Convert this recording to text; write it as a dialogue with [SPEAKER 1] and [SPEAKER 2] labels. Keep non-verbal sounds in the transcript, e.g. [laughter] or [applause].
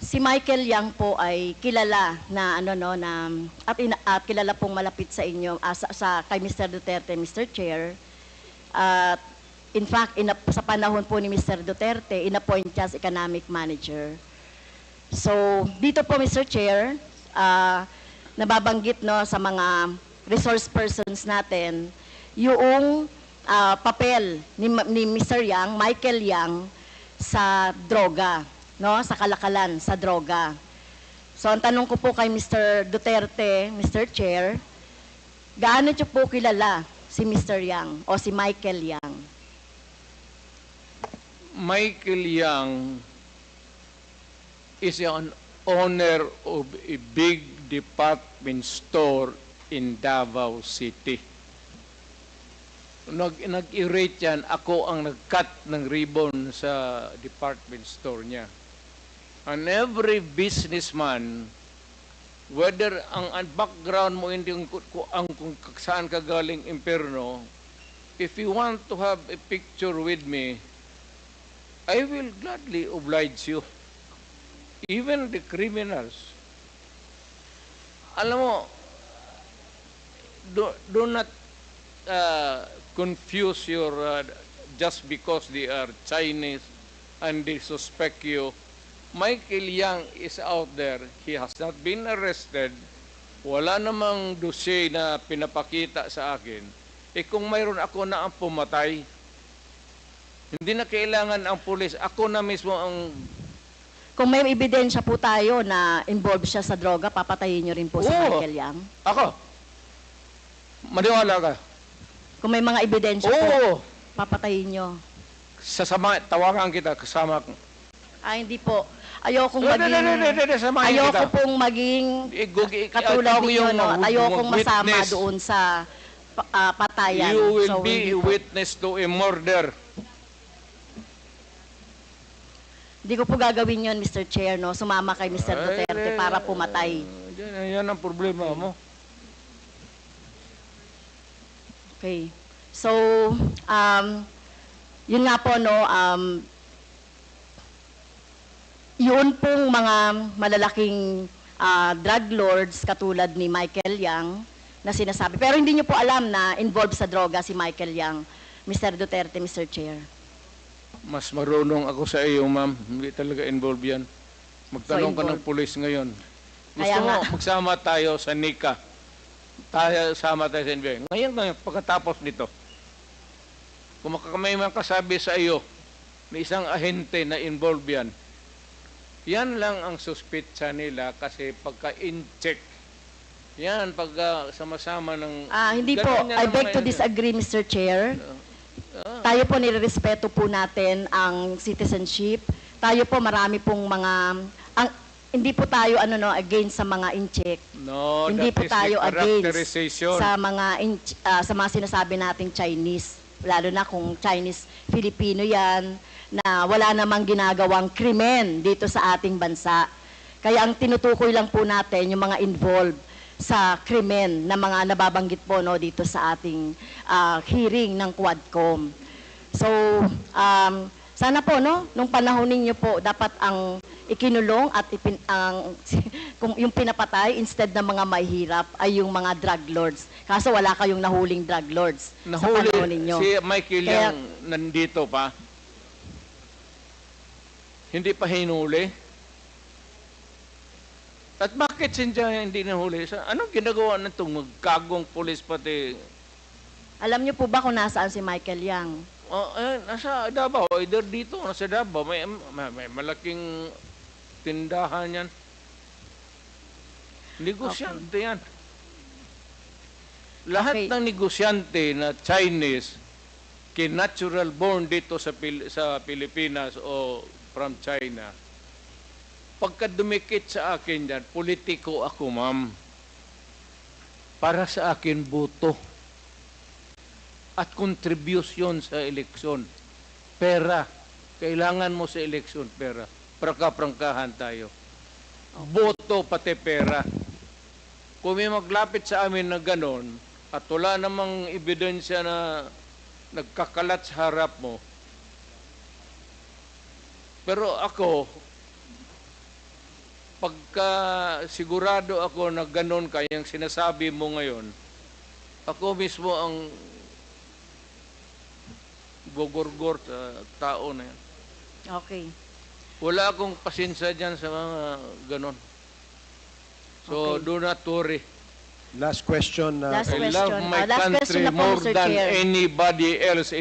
[SPEAKER 1] Si Michael Yang po ay kilala na ano no na at, at kilala pong malapit sa inyo ah, sa, sa kay Mr. Duterte, Mr. Chair. At in fact, inap, sa panahon po ni Mr. Duterte, inappoint siya as economic manager. So, dito po Mr. Chair, ah, nababanggit no sa mga resource persons natin yung ah, papel ni, ni Mr. Yang, Michael Yang sa droga, no? Sa kalakalan sa droga. So, ang tanong ko po kay Mr. Duterte, Mr. Chair, gaano niyo po kilala si Mr. Yang o si Michael Yang?
[SPEAKER 2] Michael Young is an owner of a big department store in Davao City. Nag, nag-irate yan, ako ang nag-cut ng ribbon sa department store niya. And every businessman, whether ang, ang background mo hindi ku- ang kung saan ka galing imperno, if you want to have a picture with me, I will gladly oblige you. Even the criminals. Alam mo, do, do not uh, confuse your, uh, just because they are Chinese and they suspect you. Michael Yang is out there. He has not been arrested. Wala namang dossier na pinapakita sa akin. Eh kung mayroon ako na ang pumatay, hindi na kailangan ang pulis. Ako na mismo ang...
[SPEAKER 1] Kung may ebidensya po tayo na involved siya sa droga, papatayin niyo rin po si
[SPEAKER 2] Oo.
[SPEAKER 1] Michael Yang?
[SPEAKER 2] Ako. Maniwala ka.
[SPEAKER 1] Kung may mga ebidensya po,
[SPEAKER 2] Oo.
[SPEAKER 1] papatayin niyo?
[SPEAKER 2] Sasama, tawagan kita kasama.
[SPEAKER 1] Ah, hindi po. Ayokong
[SPEAKER 2] Hindi,
[SPEAKER 1] maging...
[SPEAKER 2] hindi, hindi, hindi, samahin
[SPEAKER 1] Ayoko
[SPEAKER 2] kita.
[SPEAKER 1] pong maging
[SPEAKER 2] Eh, eh,
[SPEAKER 1] katulad ninyo, no? At ayokong masama doon sa ah, patayan.
[SPEAKER 2] You will
[SPEAKER 1] So,
[SPEAKER 2] be witness to a murder.
[SPEAKER 1] Hindi ko po gagawin yon Mr. Chair, no? Sumama kay Mr.
[SPEAKER 2] Ay,
[SPEAKER 1] Duterte para pumatay.
[SPEAKER 2] Yan, yan ang problema mo.
[SPEAKER 1] Okay. So, um, yun nga po, no, um, yun pong mga malalaking ah, drug lords katulad ni Michael Yang na sinasabi. Pero hindi nyo po alam na involved sa droga si Michael Yang, Mr. Duterte, Mr. Chair.
[SPEAKER 2] Mas marunong ako sa iyo, ma'am. Hindi talaga involved yan. Magtanong
[SPEAKER 1] So,
[SPEAKER 2] ka ng
[SPEAKER 1] involved.
[SPEAKER 2] pulis ngayon. Gusto
[SPEAKER 1] Kaya
[SPEAKER 2] mo,
[SPEAKER 1] nga.
[SPEAKER 2] magsama tayo sa NICA. Tayo, sama tayo sa NBI. Ngayon, ngayon, pagkatapos nito, kung may makasabi sa iyo, may isang ahente na involved yan, yan lang ang suspitsa nila kasi pagka-in-check, yan, pag ah, sama-sama ng...
[SPEAKER 1] Ah, hindi po. I beg to disagree, Mr. Chair.
[SPEAKER 2] Ah.
[SPEAKER 1] Tayo po nirerespeto po natin ang citizenship. Tayo po marami pong mga ang hindi po tayo ano no against sa mga in-check.
[SPEAKER 2] No,
[SPEAKER 1] hindi po tayo against sa mga in, ah, sa mga sinasabi nating Chinese lalo na kung Chinese Filipino 'yan na wala namang ginagawang krimen dito sa ating bansa. Kaya ang tinutukoy lang po natin yung mga involved sa krimen na mga nababanggit po no dito sa ating ah, hearing ng Quadcom. So, um, sana po no nung panahon ninyo po dapat ang ikinulong at ipin, ang [laughs] kung yung pinapatay instead ng mga mahihirap ay yung mga drug lords. Kaso wala kayong nahuling drug lords sa panahon
[SPEAKER 2] Nahuli
[SPEAKER 1] ninyo.
[SPEAKER 2] si Michael
[SPEAKER 1] Kaya-
[SPEAKER 2] yung nandito pa. Hindi pa hinuli. At bakit siya hindi nahuli? Anong ginagawa na itong magkagong pulis pati?
[SPEAKER 1] Alam niyo po ba kung nasaan si Michael Yang?
[SPEAKER 2] Oh, eh, nasa Davao, either dito, nasa Davao. May, may, may malaking tindahan yan. Negosyante yan. Lahat
[SPEAKER 1] Okay.
[SPEAKER 2] ng negosyante na Chinese, kinatural born dito sa, Pil- sa Pilipinas o from China, pagka dumikit sa akin yan, politiko ako, ma'am. Para sa akin, buto. At contribution sa eleksyon. Pera. Kailangan mo sa eleksyon, pera. Prangka-prangkahan tayo. Boto pati pera. Kung may maglapit sa amin na ganon, at wala namang ebidensya na nagkakalat sa harap mo, pero ako, pagka sigurado ako na ganun kayang sinasabi mo ngayon, ako mismo ang gogorgor sa tao na yan.
[SPEAKER 1] Okay.
[SPEAKER 2] Wala akong pasensya dyan sa mga ganon. So,
[SPEAKER 1] Okay.
[SPEAKER 2] do not worry.
[SPEAKER 3] Last question. uh,
[SPEAKER 1] Last
[SPEAKER 2] I
[SPEAKER 1] question.
[SPEAKER 2] love my
[SPEAKER 1] Ah, last
[SPEAKER 2] country
[SPEAKER 1] question na po,
[SPEAKER 2] more
[SPEAKER 1] Mr.
[SPEAKER 2] than
[SPEAKER 1] Chair.
[SPEAKER 2] anybody else in